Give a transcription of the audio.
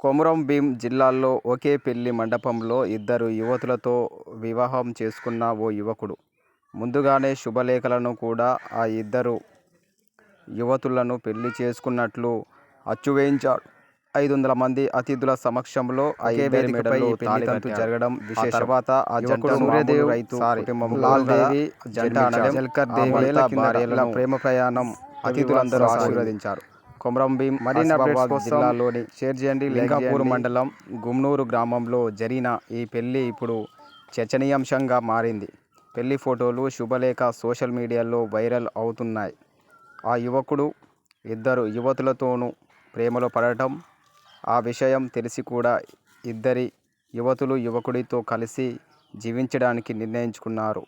కొమురం భీం జిల్లాలో ఒకే పెళ్ళి మండపంలో ఇద్దరు యువతులతో వివాహం చేసుకున్న ఓ యువకుడు ముందుగానే శుభలేఖలను కూడా ఆ ఇద్దరు యువతులను పెళ్ళి చేసుకున్నట్లు అచ్చువేయించాడు. ఐదు వందల మంది అతిథుల సమక్షంలో జరగడం విశేషం. ఆ తర్వాత ఆ జంట మామూలు రైతు కుటుంబంలో లాల్ దేవి జంట అనడం జల్కర్ దేవి భార్యల ప్రేమ ప్రయాణం అతిథులందరూ ఆశీర్వదించారు. కొమరం భీం మరిన్ని అప్డేట్స్ కోసం జిల్లాలోని షేర్ చేయండి లింగాపూర్ మండలం గుమ్నూరు గ్రామంలో జరిగిన ఈ పెళ్ళి ఇప్పుడు చర్చనీయాంశంగా మారింది. పెళ్ళి ఫోటోలు, శుభలేఖ సోషల్ మీడియాలో వైరల్ అవుతున్నాయి. ఆ యువకుడు ఇద్దరు యువతులతోనూ ప్రేమలో పడటం, ఆ విషయం తెలిసి కూడా ఇద్దరి యువతులు యువకుడితో కలిసి జీవించడానికి నిర్ణయించుకున్నారు.